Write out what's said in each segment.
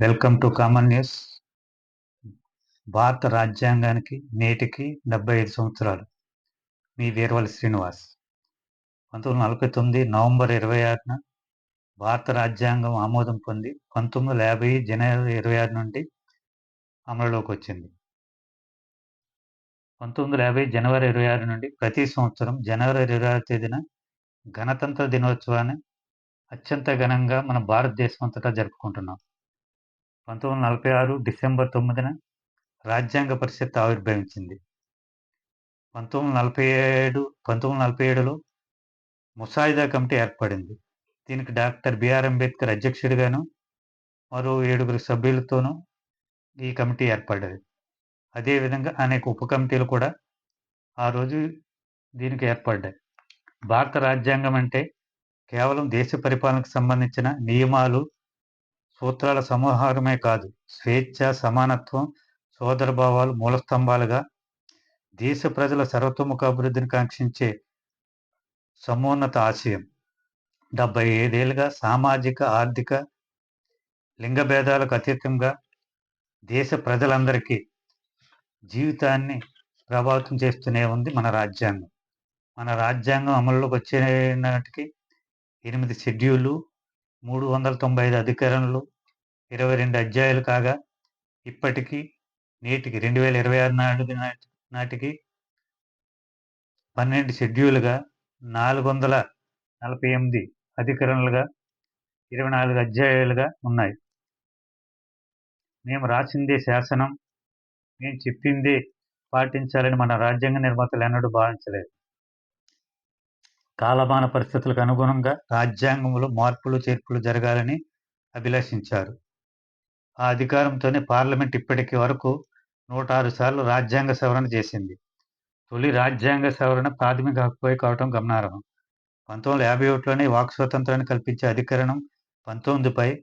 Welcome to common news. భారత రాజ్యాంగానికి నేటికి డెబ్బై ఐదు సంవత్సరాలు. మీ వీరవల్లి శ్రీనివాస్. పంతొమ్మిది నలభై తొమ్మిది నవంబర్ ఇరవై ఆరున భారత రాజ్యాంగం ఆమోదం పొంది పంతొమ్మిది వందల యాభై జనవరి ఇరవై ఆరు నుండి అమలులోకి వచ్చింది. పంతొమ్మిది వందల యాభై జనవరి ఇరవై ఆరు నుండి ప్రతి సంవత్సరం జనవరి ఇరవై ఆరు తేదీన గణతంత్ర దినోత్సవాన్ని అత్యంత ఘనంగా మన భారతదేశం అంతటా జరుపుకుంటున్నాం. పంతొమ్మిది వందల నలభై ఆరు డిసెంబర్ తొమ్మిదిన రాజ్యాంగ పరిషత్ ఆవిర్భవించింది. పంతొమ్మిది వందల నలభై ఏడు పంతొమ్మిది వందల నలభై ఏడులో ముసాయిదా కమిటీ ఏర్పడింది. దీనికి డాక్టర్ బిఆర్ అంబేద్కర్ అధ్యక్షుడిగాను మరో ఏడుగురు సభ్యులతోనూ ఈ కమిటీ ఏర్పడ్డది. అదేవిధంగా అనేక ఉప కమిటీలు కూడా ఆ రోజు దీనికి ఏర్పడ్డాయి. భారత రాజ్యాంగం అంటే కేవలం దేశ పరిపాలనకు సంబంధించిన నియమాలు సూత్రాల సమాహారమే కాదు. స్వేచ్ఛ సమానత్వం సోదరభావాలు మూలస్తంభాలుగా దేశ ప్రజల సర్వతోముఖ అభివృద్ధిని కాంక్షించే సమోన్నత ఆశయం. డెబ్బై ఐదేళ్ళుగా సామాజిక ఆర్థిక లింగ భేదాలకు అతీతంగా దేశ ప్రజలందరికీ జీవితాన్ని ప్రభావితం చేస్తూనే ఉంది మన రాజ్యాంగం. మన రాజ్యాంగం అమల్లోకి వచ్చే నాటికి ఎనిమిది షెడ్యూళ్ళు మూడు వందల తొంభై ఐదు అధికరణలు ఇరవై రెండు అధ్యాయులు కాగా ఇప్పటికీ నేటికి రెండు వేల ఇరవై ఆరు నాడు నాటికి పన్నెండు షెడ్యూల్గా నాలుగు వందల నలభై ఎనిమిది అధికరణలుగా ఇరవై నాలుగు అధ్యాయాలుగా ఉన్నాయి. మేము రాసిందే శాసనం మేము చెప్పిందే పాటించాలని మన రాజ్యాంగ నిర్మాతలు ఎన్నడూ భావించలేదు. కాలమాన పరిస్థితులకు అనుగుణంగా రాజ్యాంగంలో మార్పులు చేర్పులు జరగాలని అభిలషించారు. ఆ అధికారంతోనే పార్లమెంట్ ఇప్పటికి వరకు నూట ఆరు సార్లు రాజ్యాంగ సవరణ చేసింది. తొలి రాజ్యాంగ సవరణ ప్రాథమిక హక్కుపై కావటం గమనార్హం. పంతొమ్మిది వందల యాభై ఒకటిలోనే వాక్ స్వాతంత్రాన్ని కల్పించే అధికరణం పంతొమ్మిదిపై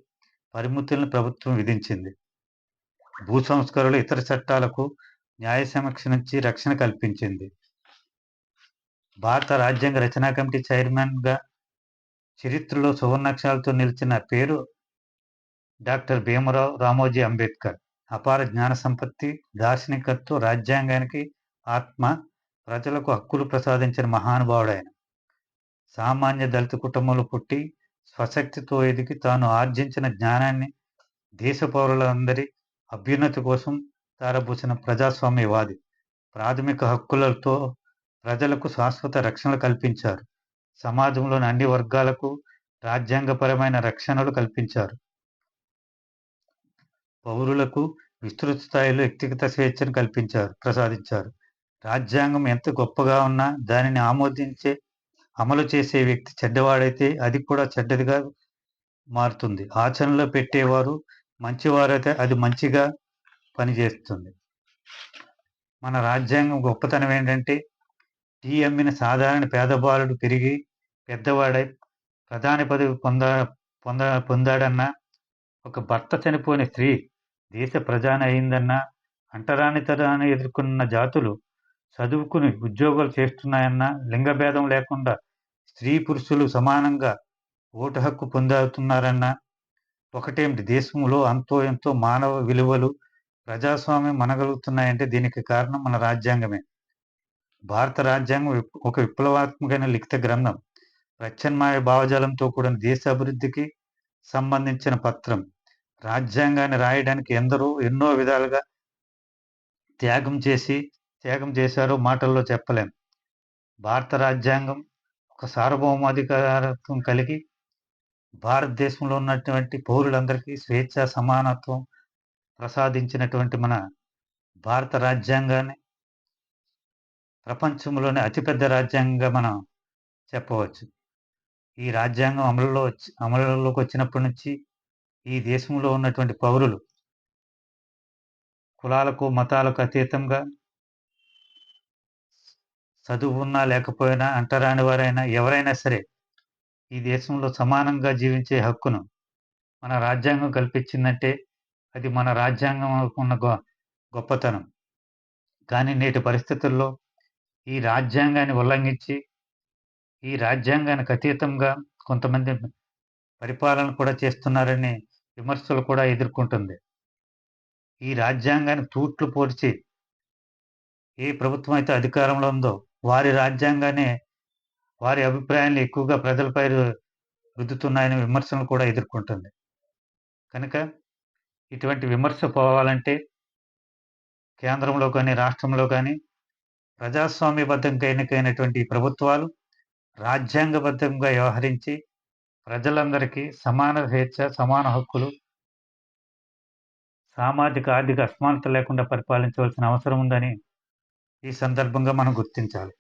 పరిమితులను ప్రభుత్వం విధించింది. భూ సంస్కరణలు ఇతర చట్టాలకు న్యాయ సమీక్ష నుంచి రక్షణ కల్పించింది. భారత రాజ్యాంగ రచనా కమిటీ చైర్మన్గా చరిత్రలో సువర్ణాక్షరాలతో నిలిచిన పేరు డాక్టర్ భీమరావు రామోజీ అంబేద్కర్. అపార జ్ఞాన సంపత్తి దార్శనికత్వం రాజ్యాంగానికి ఆత్మ ప్రజలకు హక్కులు ప్రసాదించిన మహానుభావుడు ఆయన సామాన్య దళిత కుటుంబంలో పుట్టి స్వశక్తితో ఎదిగి తాను ఆర్జించిన జ్ఞానాన్ని దేశ పౌరులందరి అభ్యున్నతి కోసం తారబూసిన ప్రజాస్వామ్యవాది ప్రాథమిక హక్కులతో ప్రజలకు శాశ్వత రక్షణలు కల్పించారు. సమాజంలోని అన్ని వర్గాలకు రాజ్యాంగపరమైన రక్షణలు కల్పించారు. పౌరులకు విస్తృత స్థాయిలో వ్యక్తిగత స్వేచ్ఛను కల్పించారు ప్రసాదించారు. రాజ్యాంగం ఎంత గొప్పగా ఉన్నా దానిని ఆమోదించే అమలు చేసే వ్యక్తి చెడ్డవాడైతే అది కూడా చెడ్డదిగా మారుతుంది. ఆచరణలో పెట్టేవారు మంచివారైతే అది మంచిగా పనిచేస్తుంది. మన రాజ్యాంగం గొప్పతనం ఏంటంటే టీ అమ్మిన సాధారణ పేదబాలుడు పెరిగి పెద్దవాడై ప్రధాని పదవి పొంద పొంద పొందాడన్న ఒక భర్త చనిపోయిన స్త్రీ దేశ ప్రధాని అయిందన్న అంటరానితనాన్ని ఎదుర్కొన్న జాతులు చదువుకుని ఉద్యోగాలు చేస్తున్నాయన్న లింగభేదం లేకుండా స్త్రీ పురుషులు సమానంగా ఓటు హక్కు పొందుతున్నారన్న ఒకటేమిటి? దేశంలో అంతో ఎంతో మానవ విలువలు ప్రజాస్వామ్యం మనగలుగుతున్నాయంటే దీనికి కారణం మన రాజ్యాంగమే. భారత రాజ్యాంగం ఒక విప్లవాత్మకమైన లిఖిత గ్రంథం. ప్రత్యామ్నాయ భావజాలంతో కూడిన దేశ అభివృద్ధికి సంబంధించిన పత్రం. రాజ్యాంగాన్ని రాయడానికి ఎందరో ఎన్నో విధాలుగా త్యాగం చేసి త్యాగం చేశారో మాటల్లో చెప్పలేం. భారత రాజ్యాంగం ఒక సార్వభౌమాధికారత్వం కలిగి భారతదేశంలో ఉన్నటువంటి పౌరులందరికీ స్వేచ్ఛ సమానత్వం ప్రసాదించినటువంటి మన భారత రాజ్యాంగాన్ని ప్రపంచంలోనే అతిపెద్ద రాజ్యాంగంగా మనం చెప్పవచ్చు. ఈ రాజ్యాంగం అమలులో వచ్చి అమలులోకి వచ్చినప్పటి నుంచి ఈ దేశంలో ఉన్నటువంటి పౌరులు కులాలకు మతాలకు అతీతంగా చదువు ఉన్నా లేకపోయినా అంటరాని వారైనా ఎవరైనా సరే ఈ దేశంలో సమానంగా జీవించే హక్కును మన రాజ్యాంగం కల్పించిందంటే అది మన రాజ్యాంగం ఉన్న గొప్పతనం. కానీ నేటి పరిస్థితుల్లో ఈ రాజ్యాంగాన్ని ఉల్లంఘించి ఈ రాజ్యాంగానికి అతీతంగా కొంతమంది పరిపాలన కూడా చేస్తున్నారని విమర్శలు కూడా ఎదుర్కొంటుంది. ఈ రాజ్యాంగాన్ని తూట్లు పొడిచి ఏ ప్రభుత్వం అయితే అధికారంలో ఉందో వారి రాజ్యాంగానే వారి అభిప్రాయాలు ఎక్కువగా ప్రజలపై రుద్దుతున్నాయని రుద్దుతున్నాయనే విమర్శలు కూడా ఎదుర్కొంటుంది. కనుక ఇటువంటి విమర్శ పోవాలంటే కేంద్రంలో కానీ రాష్ట్రంలో కానీ ప్రజాస్వామ్యబద్ధంగా ఎన్నికైనటువంటి ప్రభుత్వాలు రాజ్యాంగబద్ధంగా వ్యవహరించి ప్రజలందరికీ సమాన స్వేచ్ఛ, సమాన హక్కులు సామాజిక, ఆర్థిక అసమానత లేకుండా పరిపాలించవలసిన అవసరం ఉందని ఈ సందర్భంగా మనం గుర్తించాలి.